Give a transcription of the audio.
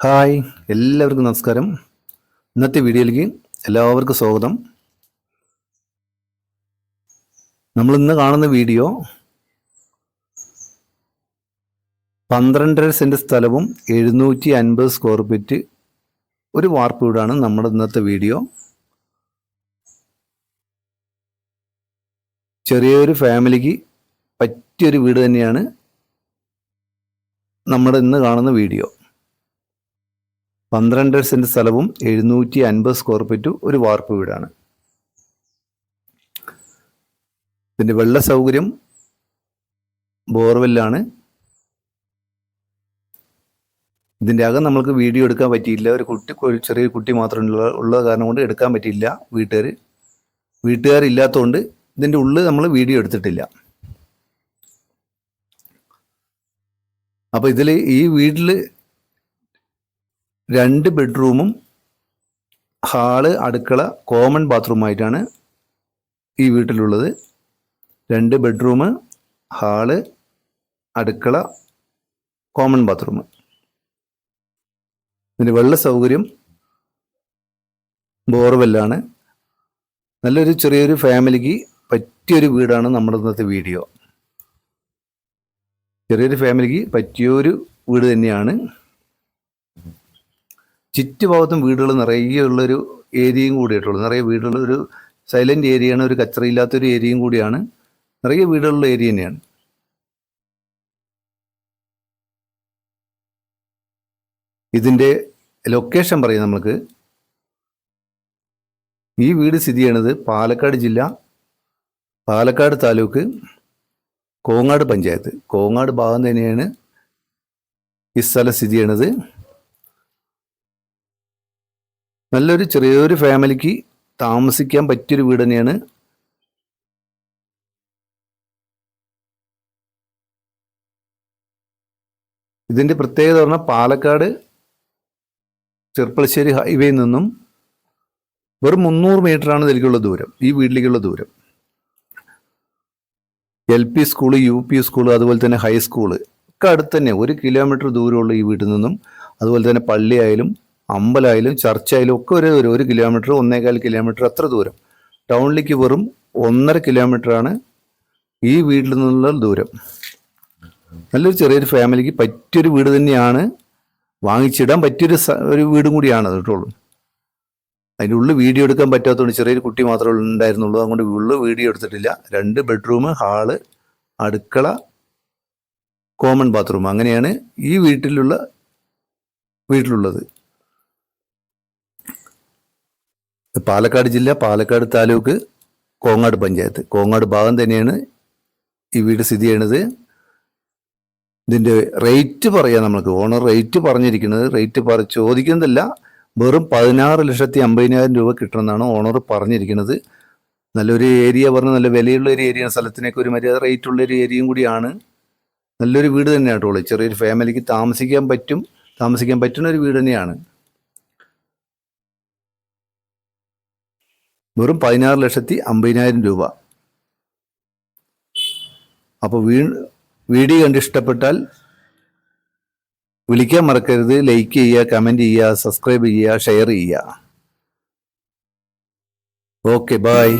Hi എല്ലാവർക്കും നമസ്കാരം. ഇന്നത്തെ വീഡിയോയിലേക്ക് എല്ലാവർക്കും സ്വാഗതം. നമ്മൾ ഇന്ന് കാണുന്ന വീഡിയോ പന്ത്രണ്ടര സെന്റ് സ്ഥലവും എഴുന്നൂറ്റി അൻപത് സ്ക്വയർ ഫീറ്റ് ഒരു വാർപ്പ് വീടാണ് നമ്മുടെ ഇന്നത്തെ വീഡിയോ. ചെറിയൊരു ഫാമിലിക്ക് പറ്റിയൊരു വീട് തന്നെയാണ് നമ്മുടെ ഇന്ന് കാണുന്ന വീഡിയോ. പന്ത്രണ്ടര സെന്റ് സ്ഥലവും എഴുന്നൂറ്റി അൻപത് സ്ക്വയർ ഫീറ്റ് ഒരു വാർപ്പ് വീടാണ്. ഇതിന്റെ വെള്ള സൗകര്യം ബോർവെല്ലാണ്. ഇതിന്റെ അകം നമ്മൾക്ക് വീഡിയോ എടുക്കാൻ പറ്റിയില്ല. ഒരു കുട്ടി ചെറിയ കുട്ടി മാത്രം ഉള്ള ഉള്ള കാരണം കൊണ്ട് എടുക്കാൻ പറ്റിയില്ല വീട്ടുകാർ വീട്ടുകാരില്ലാത്തതുകൊണ്ട് ഇതിന്റെ ഉള്ളിൽ നമ്മൾ വീഡിയോ എടുത്തിട്ടില്ല. അപ്പോൾ ഇതിൽ ഈ വീട്ടിൽ രണ്ട് ബെഡ്റൂമും ഹാൾ അടുക്കള കോമൺ ബാത്റൂമായിട്ടാണ് ഈ വീട്ടിലുള്ളത്. രണ്ട് ബെഡ്റൂം ഹാൾ അടുക്കള കോമൺ ബാത്റൂം ഇതിന് വെള്ള സൗകര്യം ബോർവെല്ലാണ്. നല്ലൊരു ചെറിയൊരു ഫാമിലിക്ക് പറ്റിയൊരു വീടാണ് നമ്മുടെ ഇന്നത്തെ വീഡിയോ. ചെറിയൊരു ഫാമിലിക്ക് പറ്റിയൊരു വീട് തന്നെയാണ്. ചുറ്റുഭാഗത്തും വീടുകൾ നിറയെ ഉള്ളൊരു ഏരിയയും കൂടിയിട്ടുള്ളൂ നിറയെ വീടുകൾ ഒരു സൈലന്റ് ഏരിയയാണ് ഒരു കച്ചറയില്ലാത്തൊരു ഏരിയയും കൂടിയാണ്. നിറയെ വീടുകളുള്ള ഏരിയ തന്നെയാണ്. ഇതിന്റെ ലൊക്കേഷൻ പറയും നമുക്ക് ഈ വീട് സ്ഥിതി ചെയ്യണത് പാലക്കാട് ജില്ല പാലക്കാട് താലൂക്ക് കോങ്ങാട് പഞ്ചായത്ത്. കോങ്ങാട് ഭാഗം തന്നെയാണ് ഈ സ്ഥലം സ്ഥിതി ചെയ്യണത് നല്ലൊരു ചെറിയൊരു ഫാമിലിക്ക് താമസിക്കാൻ പറ്റിയൊരു വീട് തന്നെയാണ് ഇതിന്റെ പ്രത്യേകത പറഞ്ഞാൽ പാലക്കാട് ചെർപ്പളശ്ശേരി ഹൈവേയിൽ നിന്നും വെറും മുന്നൂറ് മീറ്ററാണ് ഇതിലേക്കുള്ള ദൂരം ഈ വീട്ടിലേക്കുള്ള ദൂരം. L P school U P school അതുപോലെ തന്നെ ഹൈസ്കൂൾ ഒക്കെ അടുത്ത് തന്നെ ഒരു കിലോമീറ്റർ ദൂരമുള്ള ഈ വീട്ടിൽ നിന്നും അതുപോലെ തന്നെ പള്ളിയായാലും അമ്പലമായാലും ചർച്ചായാലും ഒക്കെ ഒരു ഒരു കിലോമീറ്റർ ഒന്നേകാൽ കിലോമീറ്റർ അത്ര ദൂരം. ടൗണിലേക്ക് വെറും ഒന്നര കിലോമീറ്ററാണ് ഈ വീട്ടിൽ നിന്നുള്ള ദൂരം. നല്ലൊരു ചെറിയൊരു ഫാമിലിക്ക് പറ്റിയൊരു വീട് തന്നെയാണ് വാങ്ങിച്ചിടാൻ പറ്റിയൊരു ഒരു വീടും കൂടിയാണ് കേട്ടോളൂ. അതിന്റെ ഉള്ളിൽ വീഡിയോ എടുക്കാൻ പറ്റാത്തതുകൊണ്ട് ചെറിയൊരു കുട്ടി മാത്രമേ ഉണ്ടായിരുന്നുള്ളൂ. അതുകൊണ്ട് ഉള്ളിൽ വീഡിയോ എടുത്തിട്ടില്ല. രണ്ട് ബെഡ്റൂം ഹാൾ അടുക്കള കോമൺ ബാത്റൂം അങ്ങനെയാണ് ഈ വീട്ടിലുള്ള വീട്ടിലുള്ളത്. പാലക്കാട് ജില്ല പാലക്കാട് താലൂക്ക് കോങ്ങാട് പഞ്ചായത്ത്. കോങ്ങാട് ഭാഗം തന്നെയാണ് ഈ വീട് സ്ഥിതി ചെയ്യണത് ഇതിന്റെ റേറ്റ് പറയാം നമുക്ക്. ഓണർ റേറ്റ് പറഞ്ഞിരിക്കുന്നത്. റേറ്റ് പറ ചോദിക്കുന്നതല്ല. വെറും പതിനാറ് ലക്ഷത്തി അമ്പതിനായിരം രൂപ കിട്ടണമെന്നാണ് ഓണർ പറഞ്ഞിരിക്കുന്നത്. നല്ലൊരു ഏരിയ പറഞ്ഞ നല്ല വിലയുള്ള ഒരു ഏരിയ സ്ഥലത്തിനൊക്കെ ഒരു മര്യാദ റേറ്റ് ഉള്ള ഒരു ഏരിയയും കൂടിയാണ്. നല്ലൊരു വീട് തന്നെയാണ് കേട്ടോ ചെറിയൊരു ഫാമിലിക്ക് താമസിക്കാൻ പറ്റും. താമസിക്കാൻ പറ്റുന്ന ഒരു വീട് തന്നെയാണ്. വെറും പതിനാറ് ലക്ഷത്തി അമ്പതിനായിരം രൂപ. അപ്പോൾ വീ വീഡിയോ കണ്ട് ഇഷ്ടപ്പെട്ടാൽ വിളിക്കാൻ മറക്കരുത്. ലൈക്ക് ചെയ്യുക കമന്റ് ചെയ്യുക സബ്സ്ക്രൈബ് ചെയ്യുക ഷെയർ ചെയ്യുക. Okay bye